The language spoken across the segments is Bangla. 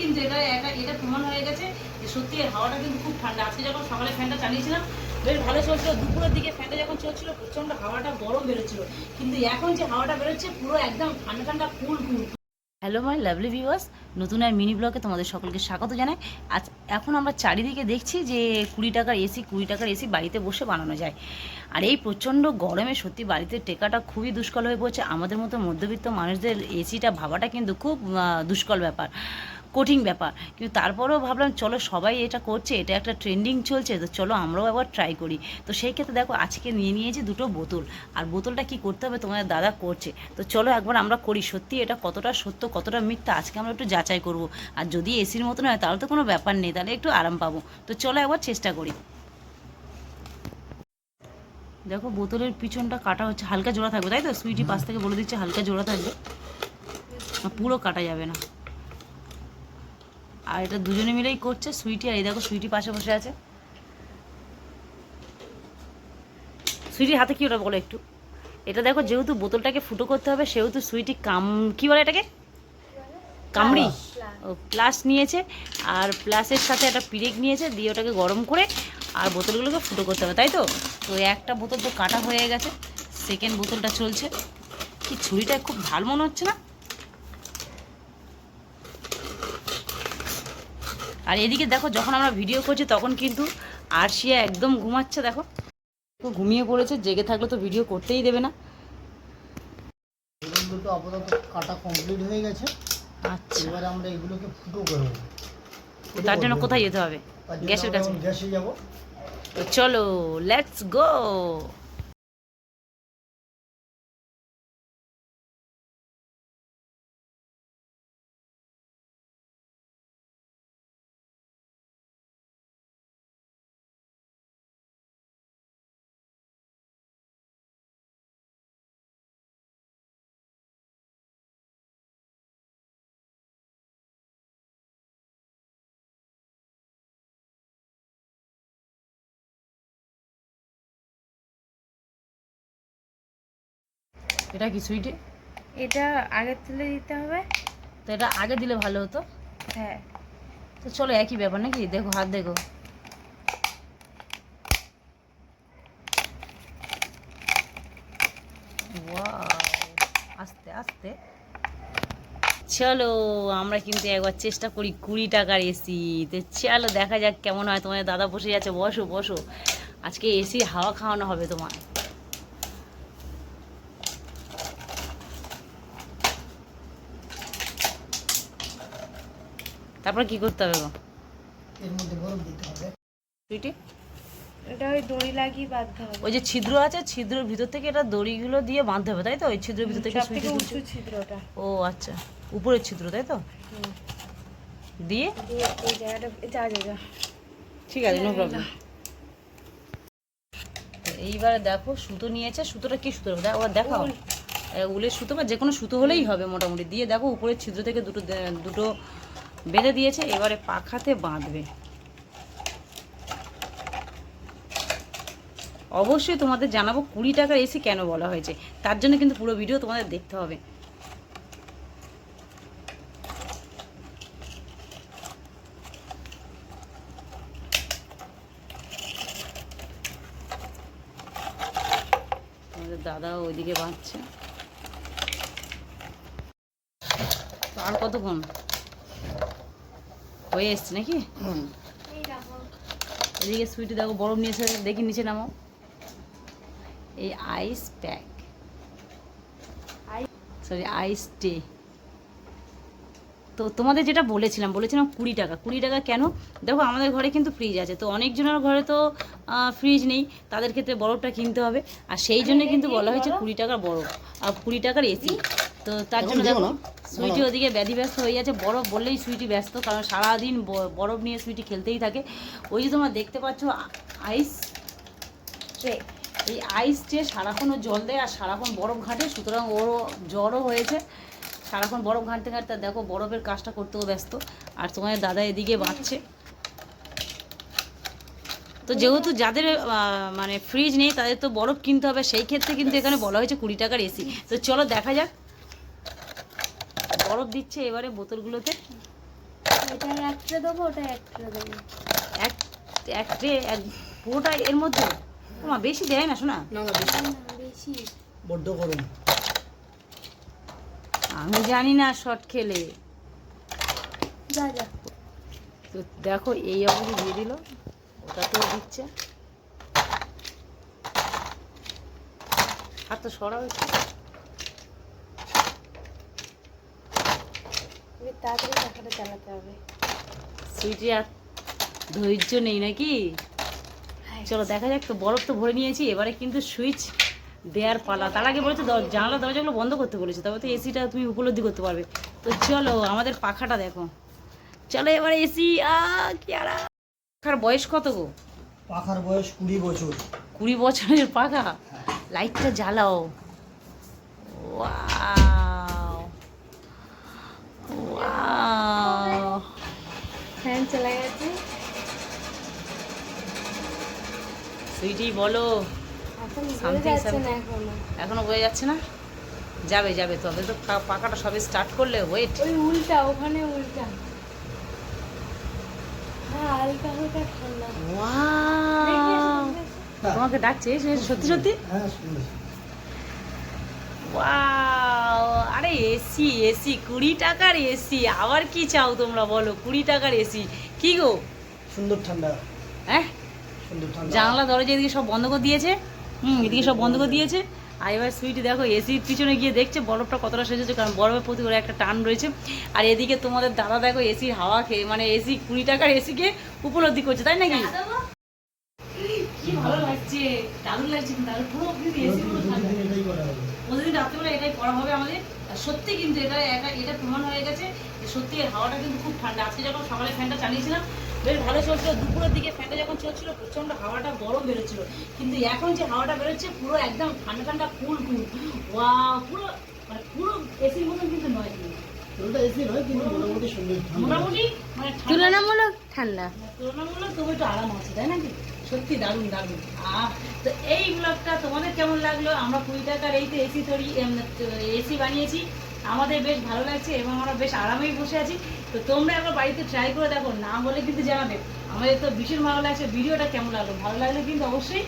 কিন্তু এটা এটা প্রমাণ হয়ে গেছে সত্যি হাওয়াটা কিন্তু খুব ঠান্ডা। আজকে যখন ফ্যানটা চালিয়েছিলাম, বেশ ভালো চলছিল। দুপুরের দিকে ফ্যানটা যখন চলছিল হাওয়াটা গরম বেরোচ্ছিল। কিন্তু এখন যে হাওয়াটা বেরোচ্ছে, পুরো একদম ঠান্ডা ঠান্ডা cool cool hello my lovely viewers নতুন আর মিনি ব্লগে তোমাদের সকলকে স্বাগত জানাই। আজ এখন আমরা চারিদিকে দেখছি যে কুড়ি টাকার এসি কুড়ি টাকার এসি বাড়িতে বসে বানানো যায়। আর এই প্রচণ্ড গরমে সত্যি বাড়িতে টেকাটা খুবই দুষ্কল হয়ে পড়ছে। আমাদের মতো মধ্যবিত্ত মানুষদের এসিটা ভাবাটা কিন্তু খুব দুষ্কল ব্যাপার। কঠিন ব্যাপার। কিন্তু তারপরেও ভাবলাম, চলো সবাই এটা করছে, এটা একটা ট্রেন্ডিং চলছে, তো চলো আমরাও একবার ট্রাই করি। তো সেই ক্ষেত্রে দেখো, আজকে নিয়ে নিয়েছি দুটো বোতল। আর বোতলটা কি করতে হবে, তোমাদের দাদা করছে। তো চলো একবার আমরা করি, সত্যি এটা কতটা সত্য, কতটা মিথ্যা, আজকে আমরা একটু যাচাই করব। আর যদি এসির মতন হয়, তাহলে তো কোনো ব্যাপার নেই, তাহলে একটু আরাম পাবো। তো চলো একবার চেষ্টা করি। দেখো, বোতলের পিছনটা কাটা হচ্ছে, হালকা জোড়া থাকবে, তাই তো? সুইটি পাশ থেকে বলে দিচ্ছে, হালকা জোড়া থাকবে। পুরো কাটা যাবে না। আর এটা দুজনে মিলেই করছে সুইটি আর এই দেখো সুইটি পাশে বসে আছে। সুইটির হাতে কি ওটা বলো একটু? এটা দেখো যেহেতু বোতলটাকে ফুটো করতে হবে সেহেতু সুইটি কাম কি বলে এটাকে? কামড়ি। ও প্লাস নিয়েছে আর প্লাসের সাথে একটা পিরেক নিয়েছে দিয়ে ওটাকে গরম করে আর বোতলগুলোকে ফুটো করতে হবে তাই তো? তো একটা বোতল তো কাটা হয়ে গেছে সেকেন্ড বোতলটা চলছে। কি ছুরিটা খুব ভালো মনে হচ্ছে না? আর এদিকে দেখো যখন আমরা ভিডিও করছি তখন কিন্তু আরশিয়া একদম ঘুমাচ্ছে দেখো। ও ঘুমিয়ে পড়েছে জেগে থাকলে তো ভিডিও করতেই দেবে না। দুটো আপাতত কাটা কমপ্লিট হয়ে গেছে। আচ্ছা। এবারে আমরা এগুলোকে ফুটো করব তার জন্য কোথায় যেতে হবে? গ্যাসের কাছে। গ্যাসে যাব। চলো লেটস গো এটা কি সুইটে? এটা আগের তুলে দিতে হবে। তো এটা আগে দিলে ভালো হতো? হ্যাঁ। তো চলো একই ব্যাপার নাকি? দেখো হাত দেখো। আস্তে আস্তে। চলো আমরা কিন্তু একবার চেষ্টা করি কুড়ি টাকার এসি। তো চলো দেখা যাক কেমন হয়। তোমার দাদা বসে যাচ্ছে বসো বসো। আজকে এসি হাওয়া খাওয়ানো হবে তোমার তারপর কি করতে হবে গো? এর মধ্যে বরফ দিতে হবে। সুইটি? এটা ওই দড়ি লাগিয়ে বাঁধতে হবে। ওই যে ছিদ্র আছে ছিদ্রের ভিতর থেকে এটা দড়িগুলো দিয়ে বাঁধতে হবে তাই তো? ওই ছিদ্রের ভিতর থেকে সব উঁচু ছিদ্রটা। ও আচ্ছা। উপরের ছিদ্র তাই তো? দিয়ে? দিয়ে এই জায়গাটা যা যা যা। ঠিক আছে নো প্রবলেম এইবারে দেখো সুতো নিয়েছে। সুতোটা কি সুতো? দেখো দেখাও। উলের সুতো বা যে কোনো সুতো হলেই হবে মোটামুটি। দিয়ে দেখো উপরের ছিদ্র থেকে দুটো দুটো বেঁধে দিয়েছে, এবারে পাখাতে বাঁধবে। অবশ্যই তোমাদের জানাব কুড়ি টাকার এসি কেন বলা হয়েছে। তার জন্য কিন্তু পুরো ভিডিও তোমাদের দেখতে হবে। দাদা ওইদিকে বাঁধছে। তো আর কতক্ষণ হয়ে এসছে নাকি? এদিকে সুইটি দেখো, বরফ নিয়েছে, দেখি নিচে নামো এই আইস প্যাক সরি আইস টে তো তোমাদের যেটা বলেছিলাম বলেছিলাম কুড়ি টাকা। কুড়ি টাকা কেন? দেখো, আমাদের ঘরে কিন্তু ফ্রিজ আছে। তো অনেকজনের ঘরে তো ফ্রিজ নেই। তাদের ক্ষেত্রে বরফটা কিনতে হবে। আর সেই জন্য কিন্তু বলা হয়েছে কুড়ি টাকার বরফ। আর কুড়ি টাকার এসি তো তার জন্য দেখো। সুইটি ওদিকে ব্যাধি ব্যস্ত হয়ে যাচ্ছে বরফ বললেই সুইটি ব্যস্ত কারণ সারাদিন বরফ নিয়ে সুইটি খেলতেই থাকে। ওই যে তোমরা দেখতে পাচ্ছ আইস ট্রে এই আইস ট্রে সারাক্ষণ ও জল দেয় আর সারাক্ষণ বরফ ঘাটে সুতরাং ওরও জ্বরও হয়েছে। সারাক্ষণ বরফ ঘাঁটতে ঘাঁটতে দেখো বরফের কাজটা করতেও ব্যস্ত। আর তোমার দাদা এদিকে বাঁচছে। তো যেহেতু যাদের মানে ফ্রিজ নেই তাদের তো বরফ কিনতে হবে সেই ক্ষেত্রে কিন্তু এখানে বলা হয়েছে কুড়ি টাকার এসি তো চলো দেখা যাক। বরফ দিচ্ছে এবারে বোতলগুলোতে। এটা একটা দেবো ওটা একটা দেবো। এক এক ট্রে এক পুরোটা এর মধ্যে? ওমা বেশি দেয় না শোনা না না বেশি। বড্ড গরম। আমি জানি না শর্ট খেলে। যা যা। তো দেখো এই অবধি দিয়ে দিল। ওটা তো দিচ্ছে। আর তো সরা হচ্ছে তাড়াতাড়ি টাকাটা চালাতে হবে। সুইটি আর ধৈর্য নেই নাকি? চলো দেখা যাক তো বরফ তো ভরে নিয়েছি এবারে কিন্তু সুইচ দেয়ার পালা। তার আগে বলেছে জানলা দরজাগুলো বন্ধ করতে বলেছে তবে তো এসিটা তুমি উপলব্ধি করতে পারবে। তো চলো আমাদের পাখাটা দেখো। চলো এবারে এসি আ কি আরা পাখার বয়স কত গো? পাখার বয়স কুড়ি বছর। কুড়ি বছরের পাখা? লাইটটা জ্বালাও। ওয়াও। ফ্যান চলে গেছে সুইটি বলো। এখন বোঝা যাচ্ছে না যাবে যাবে তবে তো পা- পাখাটা সবে স্টার্ট করলে ওয়েট ওই উল্টা ওখানে উল্টা। হ্যাঁ তোমাকে ডাকছে সত্যি সত্যি? হ্যাঁ আরে এসি এসি কুড়ি টাকার এসি। আবার কি চাও তোমরা বলো? কুড়ি টাকার এসি। কি গো? সুন্দর ঠান্ডা। হ্যাঁ? সুন্দর ঠান্ডা। জানলা দরজা এদিকে সব বন্ধ করে দিয়েছে। হুম এদিকে সব বন্ধ করে দিয়েছে। আর এবার সুইটি দেখো এসির পিছনে গিয়ে দেখছে বরফটা কতটা সেজেছে কারণ বরফের প্রতি ওর একটা টান রয়েছে। আর এদিকে তোমাদের দাদা দেখো এসির হাওয়া খেয়ে মানে এসি কুড়ি টাকার এসিকে উপলব্ধি করছে তাই নাকি? কি ভালো লাগছে। দারুণ লাগছে দারুণ। পুরো এসি পুরো প্রতিদিন রাত্রিবেলা এটাই করা হবে আমাদের? আর সত্যি কিন্তু এটা একা এটা প্রমাণ হয়ে গেছে যে সত্যি হাওয়াটা কিন্তু খুব ঠান্ডা। আজকে যখন সকালে ফ্যানটা চালিয়েছিলাম বেশ ভালো চলছিল দুপুরের দিকে ফ্যানটা যখন চলছিল প্রচণ্ড হাওয়াটা গরম বেরোচ্ছিল। কিন্তু এখন যে হাওয়াটা বেরোচ্ছে পুরো একদম ঠান্ডা ঠান্ডা কুল কুল ওয়া পুরো মানে পুরো এসির মতন কিন্তু নয় কিন্তু এসি মোটামুটি সুন্দর। মোটামুটি মানে ঠান্ডা- তুলনামূলক ঠান্ডা। তুলনামূলক তবু একটু আরাম আছে তাই নাকি? সত্যি দারুণ দারুণ। আহ তো এই ব্লগটা তোমাদের কেমন লাগল? আমরা কুড়ি টাকার এই তো এসি তৈরি এসি বানিয়েছি। আমাদের বেশ ভালো লাগছে এবং আমরা বেশ আরামেই বসে আছি। তো তোমরা একবার বাড়িতে ট্রাই করে দেখো না বলে কিন্তু জানাবে। আমাদের তো ভীষণ ভালো লাগছে ভিডিওটা কেমন লাগল? ভালো লাগলে কিন্তু অবশ্যই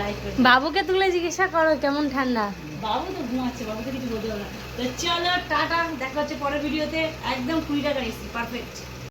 লাইক করে বাবুকে তুলে জিজ্ঞাসা করো কেমন ঠান্ডা? বাবু তো ঘুমাচ্ছে বাবুকে কিছু বলতে হবে না। তো চলো টাটা দেখা হচ্ছে পরের ভিডিওতে একদম কুড়ি টাকার এসি পারফেক্ট